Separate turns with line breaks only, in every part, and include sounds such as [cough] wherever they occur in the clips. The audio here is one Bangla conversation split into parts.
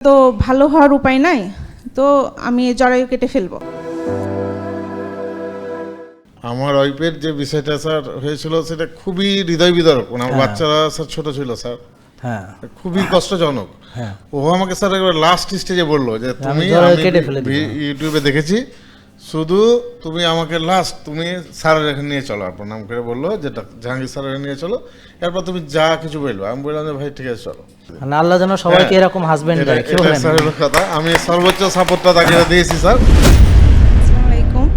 তো ভালো হওয়ার উপায় নাই তো আমি জরায়ু কেটে ফেলব।
আমার ওয়াইফের যে বিষয়টা স্যার হয়েছিল সেটা খুবই হৃদয় বিদারক আমার
হ্যাঁ।
বাচ্চারা স্যার ছোট ছিল স্যার।
হ্যাঁ।
খুবই কষ্টজনক।
হ্যাঁ।
ও আমাকে স্যার একবার লাস্ট স্টেজে বলল যে তুমি ইউটিউবে দেখেছি শুধু তুমি আমাকে লাস্ট তুমি স্যারের এখানে নিয়ে চলো আপনার নাম করে বলল যেটা জাহাঙ্গীর স্যারের নিয়ে চলো। এরপর তুমি যা কিছু বলব আমি বললাম যে ভাই ঠিক আছে চলো।
মানে আল্লাহ যেন সবাইকে এরকম হাজবেন্ড দেয়
স্যারের কথা। আমি সর্বোচ্চ সাপোর্টটা তাকে দিয়েছি স্যার।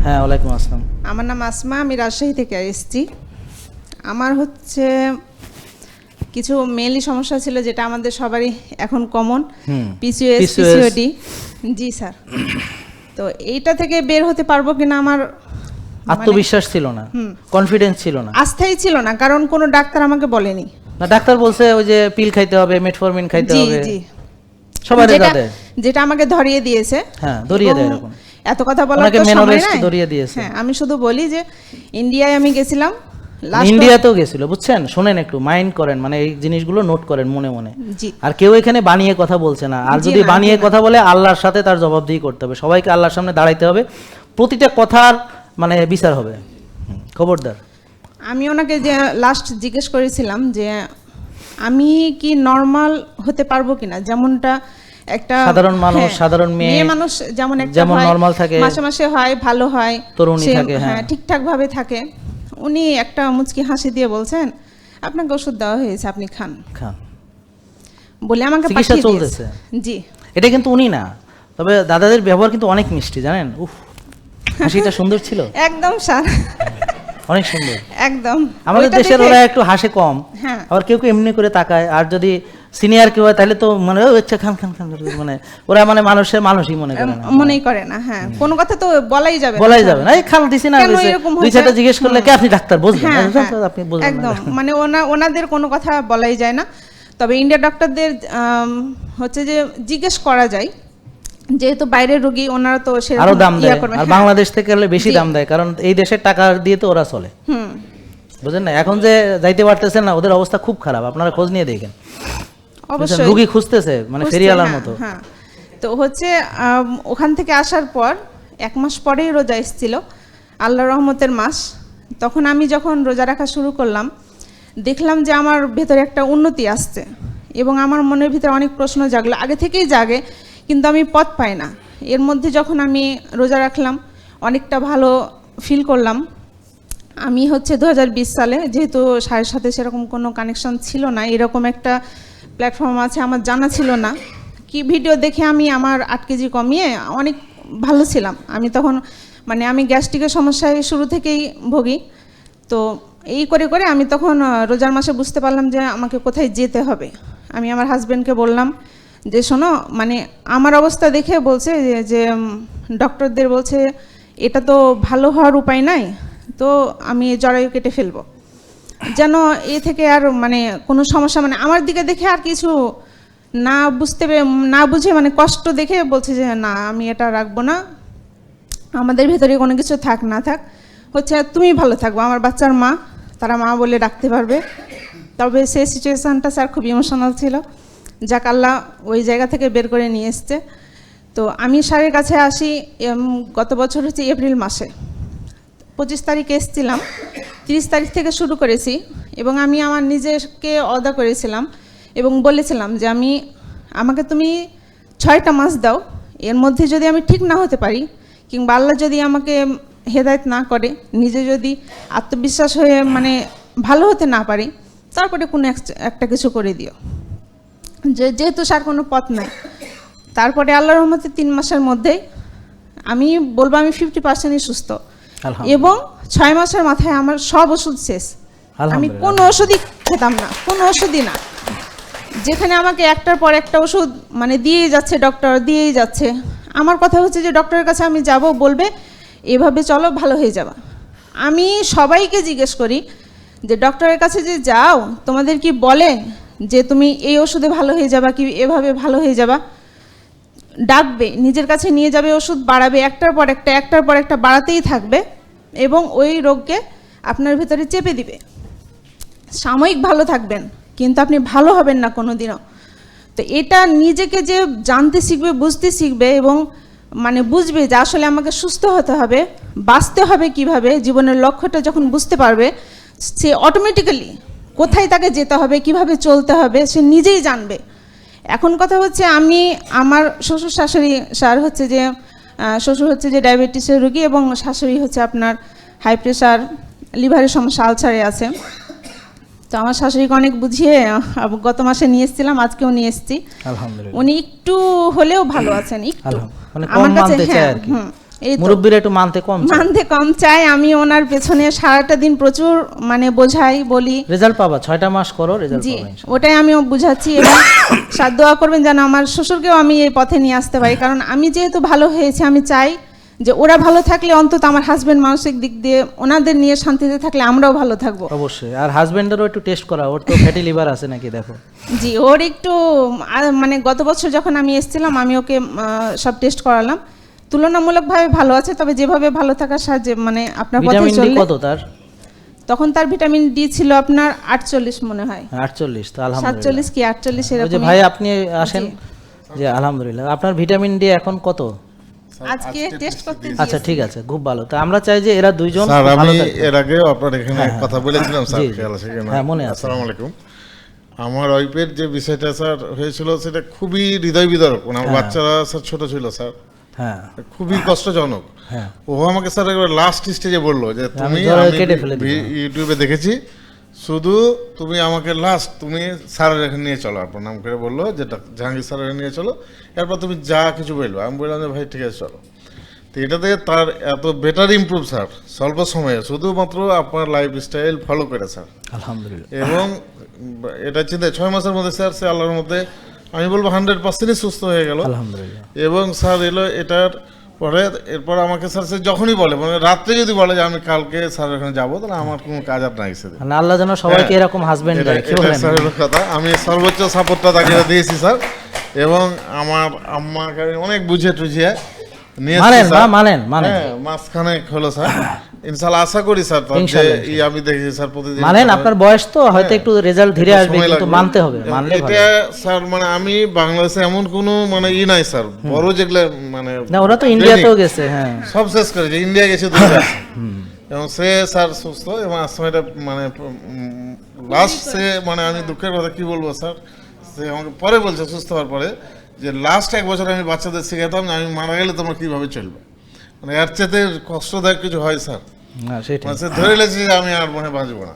হ্যাঁ ওয়ালাইকুম আসসালাম।
আমার নাম আসমা আমি রাজশাহী থেকে এসেছি। আমার হচ্ছে কিছু মেনলি সমস্যা ছিল যেটা আমাদের সবারই এখন কমন
হুম।
পিসিওএস পিসিওডি জি স্যার। তো এইটা থেকে বের হতে পারব কিনা আমার মানে
আত্মবিশ্বাস ছিল না কনফিডেন্স ছিল না।
আস্থাই ছিল না কারণ কোনো ডাক্তার আমাকে বলেনি।
না ডাক্তার বলছে ওই যে পিল খাইতে হবে মেটফরমিন খাইতে
জি
হবে।
জি। যেটা
দেয়
যেটা আমাকে ধরিয়ে দিয়েছে।
হ্যাঁ, ধরিয়ে দেয় এরকম।
এত কথা বলার তো সময় নাই।
ধরিয়ে দিয়েছে।
হ্যাঁ আমি শুধু বলি যে ইন্ডিয়ায় আমি গেছিলাম।
ইন্ডিয়াতেও গেছিল বুঝছেন? শুনেন একটু মাইন্ড করেন মানে এই জিনিসগুলো নোট করেন মনে মনে। আর কেউ এখানে বানিয়ে কথা বলছে না। আর যদি বানিয়ে কথা বলে আল্লাহর সাথে তার জবাবদিহি করতে হবে। সবাইকে আল্লাহর সামনে দাঁড়াইতে হবে। প্রতিটা কথার মানে বিচার হবে। খবরদার।
আমি ওনাকে যে লাস্ট জিজ্ঞেস করেছিলাম যে আমি কি নর্মাল হতে পারব কিনা? যেমনটা একটা
সাধারণ মানুষ,
হ্যাঁ,
সাধারণ মেয়ে
মানুষ যেমন একটা
যেমন
হয়,
normal থাকে,
মাসে মাসে হয় ভালো হয়
তরুণী থাকে, হ্যাঁ।
ঠিকঠাক ভাবে থাকে। উনি একটা মুচকি হাসি দিয়ে বলছেন আপনাকে ওষুধ দেওয়া হয়েছে আপনি খান।
খান।
বলে আমাকে
চিকিৎসা চলতেছে।
জি।
এটা কিন্তু উনি না তবে দাদাদের ব্যবহার কিন্তু অনেক মিষ্টি জানেন? উফ হাসিটা সুন্দর ছিল। [laughs]
একদম স্যার
অনেক সুন্দর।
একদম।
আমাদের দেশের ওরা একটু হাসে কম
হ্যাঁ।
আবার কেউ কেউ এমনি করে তাকায় আর যদি সিনিয়র কেউ হয় তাহলে তো মানে ও আচ্ছা খান খান খান। মানে ওরা মানে মানুষের মানুষই মনে করে না।
মনেই করে না হ্যাঁ। কোনো কথা তো বলাই যাবে
বলাই যাবে না। এই খাল দিছি না। দুই? চারটা জিজ্ঞেস করলে কে আপনি ডাক্তার বুঝবেন?
হ্যাঁ, হ্যাঁ,
আপনি বুঝবেন
একদম। মানে ওনা ওনাদের কোনো কথা বলাই যায় না। তবে ইন্ডিয়া ডক্টরদের আম, হচ্ছে যে জিজ্ঞেস করা যায় যেহেতু বাইরের রোগী ওনারা তো
আরও দাম দেয়। আর
হ্যাঁ।
বাংলাদেশ থেকে হলে বেশি দাম দেয় কারণ এই দেশের টাকা দিয়ে তো ওরা চলে।
হুম।
বুঝলেন না? এখন যে যাইতে পারতেছেন না ওদের অবস্থা খুব খারাপ। আপনারা খোঁজ নিয়ে দেখেন?
অবশ্যই।
রুগী খুঁজতেছে মানে
হ্যাঁ,
মতো।
হ্যাঁ। তো হচ্ছে ওখান থেকে আসার পর এক মাস পরেই রোজা এসেছিল আল্লাহ রহমতের মাস। তখন আমি যখন রোজা রাখা শুরু করলাম দেখলাম যে আমার ভেতরে একটা উন্নতি আসছে এবং আমার মনের ভিতরে অনেক প্রশ্ন জাগলো। আগে থেকেই জাগে কিন্তু আমি পথ পাই না। এর মধ্যে যখন আমি রোজা রাখলাম অনেকটা ভালো ফিল করলাম। আমি হচ্ছে দু হাজার বিশ সালে যেহেতু সারের সাথে সেরকম কোনো কানেকশন ছিল না এরকম একটা প্ল্যাটফর্ম আছে, আমার জানা ছিল না। কি ভিডিও দেখে আমি আমার আট কেজি কমিয়ে অনেক ভালো ছিলাম। আমি তখন মানে আমি গ্যাস্ট্রিকের সমস্যায় শুরু থেকেই ভোগী। তো এই করে করে আমি তখন রোজার মাসে বুঝতে পারলাম যে আমাকে কোথায় যেতে হবে। আমি আমার হাজব্যান্ডকে বললাম যে, শোনো মানে আমার অবস্থা দেখে বলছে যে- ডক্টরদের বলছে, এটা তো ভালো হওয়ার উপায় নাই, তো আমি জরায়ু কেটে ফেলব। যেন এ থেকে আর মানে কোনো সমস্যা মানে আমার দিকে দেখে আর কিছু না বুঝতে না বুঝে মানে কষ্ট দেখে বলছে যে, না, আমি এটা রাখব না। আমাদের ভেতরে কোনো কিছু থাক, না থাক। হচ্ছে তুমি ভালো থাকব। আমার বাচ্চার মা, তারা মা বলে ডাকতে পারবে। তবে সেই সিচুয়েশানটা স্যার খুব ইমোশনাল ছিল। যাক, আল্লাহ ওই জায়গা থেকে বের করে নিয়ে এসছে। তো আমি স্যারের কাছে আসি গত বছর হচ্ছে এপ্রিল মাসে। পঁচিশ তারিখে এসেছিলাম। তিরিশ তারিখ থেকে শুরু করেছি এবং আমি আমার নিজেকে অদা করেছিলাম এবং বলেছিলাম যে আমি, আমাকে তুমি ছয়টা মাস দাও, এর মধ্যে যদি আমি ঠিক না হতে পারি কিংবা আল্লাহ যদি আমাকে হেদায়েত না করে, নিজে যদি আত্মবিশ্বাস হয়ে মানে ভালো হতে না পারি, তারপরে কোনো এক- একটা কিছু করে দিও। যে যেহেতু সার কোনো পথ নাই, তারপরে আল্লাহ রহমতে তিন মাসের মধ্যেই আমি বলব আমি ফিফটি পার্সেন্টই সুস্থ। এবং ছয় মাসের মাথায় আমার সব ওষুধ শেষ। আমি। কোনো ওষুধই খেতাম না কোনো ওষুধই না। যেখানে আমাকে একটার পর একটা ওষুধ মানে দিয়েই যাচ্ছে ডক্টর দিয়েই যাচ্ছে। আমার কথা হচ্ছে যে ডক্টরের কাছে আমি যাব বলবে এভাবে চলো ভালো হয়ে যাবা। আমি সবাইকে জিজ্ঞেস করি যে ডক্টরের কাছে যে যাও তোমাদের কি বলে যে তুমি এই ওষুধে ভালো হয়ে যাবা কি এভাবে ভালো হয়ে যাবা? ডাকবে নিজের কাছে নিয়ে যাবে ওষুধ বাড়াবে একটার পর একটা একটার পর একটা বাড়াতেই থাকবে। এবং ওই রোগকে আপনার ভিতরে চেপে দিবে। সাময়িক ভালো থাকবেন, কিন্তু আপনি ভালো হবেন না কোনো দিনও তো এটা নিজেকে যে জানতে শিখবে, বুঝতে শিখবে এবং মানে বুঝবে যে আসলে আমাকে সুস্থ হতে হবে, বাঁচতে হবে কীভাবে, জীবনের লক্ষ্যটা যখন বুঝতে পারবে, সে অটোমেটিক্যালি কোথায় তাকে যেতে হবে, কীভাবে চলতে হবে, সে নিজেই জানবে। এখন কথা হচ্ছে আমি, আমার শ্বশুর শাশুড়ি স্যার হচ্ছে যে শ্বশুর হচ্ছে যে ডায়াবেটিসের রোগী এবং শাশুড়ি হচ্ছে আপনার হাই প্রেশার লিভারের সমস্যা আলসারে আছে তো আমার শাশুড়িকে অনেক বুঝিয়ে গত মাসে নিয়ে এসেছিলাম আজকেও নিয়ে এসেছি উনি একটু হলেও ভালো আছেন একটু।
মানে
আমার কাছে হ্যাঁ।
মুরব্বীরা একটু মানতে কম
মানতে কম চাই আমি ওনার পেছনে সারাটা দিন প্রচুর মানে বোঝাই বলি।
রেজাল্ট পাবা ছয়টা মাস করো রেজাল্ট
জি। ওটাই আমিও বুঝাচ্ছি এবং [coughs] সাথ দোয়া করবেন যেন আমার শ্বশুরকেও আমি এই পথে নিয়ে আসতে পারি কারণ আমি যেহেতু ভালো হয়েছে আমি চাই যে ওরা ভালো থাকলে অন্তত আমার হাজবেন্ড মানসিক দিক দিয়ে ওনাদের নিয়ে শান্তিতে থাকলে আমরাও ভালো থাকব।
অবশ্যই আর হাজবেন্ডেরও একটু টেস্ট করা ওর তো ফ্যাটি লিভার আছে নাকি দেখো।
জি ওর একটু মানে গত বছর যখন আমি এসেছিলাম আমি ওকে সব টেস্ট করালাম। তুলনামূলকভাবে ভালো আছে তবে যেভাবে ভালো থাকার সাহায্যে মানে আপনার পথে
ভিটামিন ডি
চললে
কত তার?
তখন তার ভিটামিন ডি ছিল আপনার আটচল্লিশ মনে হয়।
আটচল্লিশ তো আলহামদুলিল্লাহ।
সাতচল্লিশ কি আটচল্লিশ
ওই যে
এরকম
ভাই আপনি আসেন। যে আলহামদুলিল্লাহ আপনার ভিটামিন ডি এখন কত?
আজকে টেস্ট করতে
আচ্ছা ঠিক আছে খুব ভালো। তো আমরা চাই যে এরা দুইজন
স্যার
ভালো
আমি। এর আগে আপনার এখানে কথা বলেছিলাম স্যার
জি, জি।
খেয়াল আছে কিনা?
হ্যাঁ, মনে আছে।
আসসালামু আলাইকুম আমার ওয়াইফের যে বিষয়টা স্যার হয়েছিল সেটা খুবই হৃদয় বিদারক আমার বাচ্চারা স্যার ছোট ছিল স্যার।
হ্যাঁ।
খুবই কষ্টজনক।
হ্যাঁ।
ও আমাকে স্যার একবার লাস্ট স্টেজে বলল যে তুমি ইউটিউবে দেখেছি শুধু তুমি আমাকে লাস্ট তুমি স্যারের এখানে নিয়ে চলো। আপনার নাম করে বলল যেটা জাহাঙ্গীর স্যারের নিয়ে চলো। এরপর তুমি যা কিছু বলবে আমি বললাম যে ভাই ঠিক আছে চলো। তো এটাতে তার এত বেটার ইমপ্রুভ স্যার স্বল্প সময়ে শুধুমাত্র আপনার লাইফ স্টাইল ফলো করে স্যার।
আলহামদুলিল্লাহ।
এবং এটা চিন্তা ছয় মাসের মধ্যে স্যার সে আল্লাহর মধ্যে আমি বলব হান্ড্রেড পার্সেন্টই সুস্থ হয়ে গেল।
আলহামদুলিল্লাহ।
এবং স্যার এলো এটার পরে এরপর আমাকে স্যার সে যখনই বলে মানে রাত্রে যদি বলে যে আমি কালকে স্যার ওখানে যাব তাহলে আমার কোনো কাজ আর নাই
মানে আল্লাহ যেন সবাইকে
হ্যাঁ।
এরকম হাজবেন্ড দেয়
স্যারের কথা। আমি সর্বোচ্চ সাপোর্টটা তাকে দিয়েছি স্যার। এবং আমার আম্মাকে আমি অনেক বুঝিয়ে টুঝিয়ে নিয়ে
মানেন মানেন। মানেন
মাঝখানে হলো স্যার। ইনশাল্লাহ আশা করি স্যার যে আমি দেখি স্যার প্রতিদিন
মানেন আপনার বয়স তো হয়তো
হ্যাঁ।
একটু রেজাল্ট ধীরে আসবে কিন্তু মানতে হবে মানলে
এটা স্যার মানে আমি বাংলাদেশে এমন কোনো মানে ই নাই স্যার বড় যেগুলো মানে
না ওরা তো ইন্ডিয়াতেও গেছে হ্যাঁ।
সব শেষ করেছে ইন্ডিয়া গেছে এবং সে স্যার সুস্থ এবং মানে লাস্ট সে মানে আমি দুঃখের কথা কি বলব স্যার সে আমাকে পরে বলছে সুস্থ হওয়ার পরে যে লাস্ট এক বছর আমি বাচ্চাদের শিখাতাম আমি মারা গেলে তোমরা কীভাবে চলবে? মানে এর চেতে কষ্টদায়ক কিছু হয় স্যার।
হ্যাঁ সেটাই।
মানে সে ধরে নিয়েছে যে আমি আর মনে বাঁচবো না।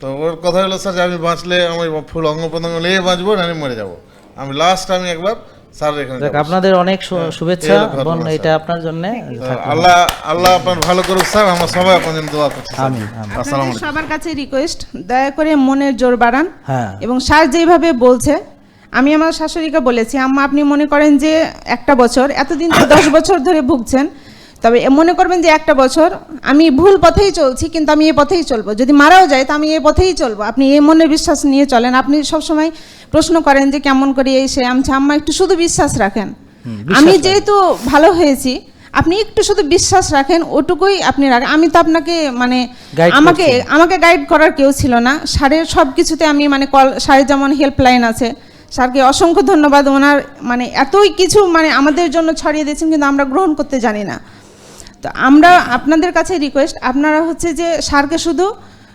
তো ওর কথা হলো স্যার যে আমি বাঁচলে আমার ফুল অঙ্গ প্রত্যঙ্গ লেগে বাঁচবো না আমি মরে যাব। আমি লাস্ট আমি একবার স্যার এখানে
দেখ আপনাদের অনেক শুভেচ্ছা
এই
বোন এটা আপনার জন্য
আল্লাহ আল্লাহ আপনার ভালো করুক স্যার। আমরা সবাই আপনার জন্য দোয়া করছি।
আমিন।
আসসালামু
আপনাদের সবার কাছে রিকোয়েস্ট দয়া করে মনের জোর বাড়ান।
হ্যাঁ।
এবং স্যার যেভাবে বলছে আমি আমার শাশুড়িকে বলেছি আম্মা আপনি মনে করেন যে একটা বছর এতদিন তো দশ বছর ধরে ভুগছেন তবে মনে করবেন যে একটা বছর আমি ভুল পথেই চলছি কিন্তু আমি এই পথেই চলবো। যদি মারাও যায় তো আমি এই পথেই চলবো। আপনি এই মনে বিশ্বাস নিয়ে চলেন। আপনি সবসময় প্রশ্ন করেন যে কেমন করে এই সে আমছে আম্মা একটু শুধু বিশ্বাস রাখেন। আমি যেহেতু ভালো হয়েছি আপনি একটু শুধু বিশ্বাস রাখেন ওটুকুই আপনি রাখেন। আমি তো আপনাকে মানে আমাকে আমাকে গাইড করার কেউ ছিল না। স্যারের সব কিছুতে আমি মানে কল স্যারের যেমন হেল্পলাইন আছে স্যারকে অসংখ্য ধন্যবাদ। ওনার মানে এতই কিছু মানে আমাদের জন্য ছড়িয়ে দিয়েছেন কিন্তু আমরা গ্রহণ করতে জানি না। তো আমরা আপনাদের কাছে রিকোয়েস্ট আপনারা হচ্ছে যে স্যারকে শুধু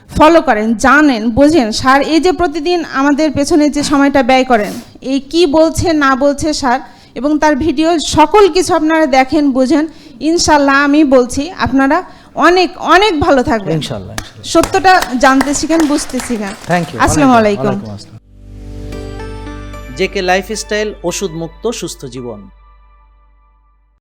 ফলো করেন জানেন বোঝেন। স্যার এই যে প্রতিদিন আমাদের পেছনে যে সময়টা ব্যয় করেন এই কি বলছে না বলছে স্যার এবং তার ভিডিও সকল কিছু আপনারা দেখেন বোঝেন ইনশাল্লাহ আমি বলছি আপনারা অনেক অনেক ভালো থাকবেন।
ইনশাল্লাহ
সত্যটা জানতে শিখেন বুঝতে শিখেন। আসসালামু আলাইকুম।
জেকে লাইফস্টাইল ওষুধ মুক্ত সুস্থ জীবন।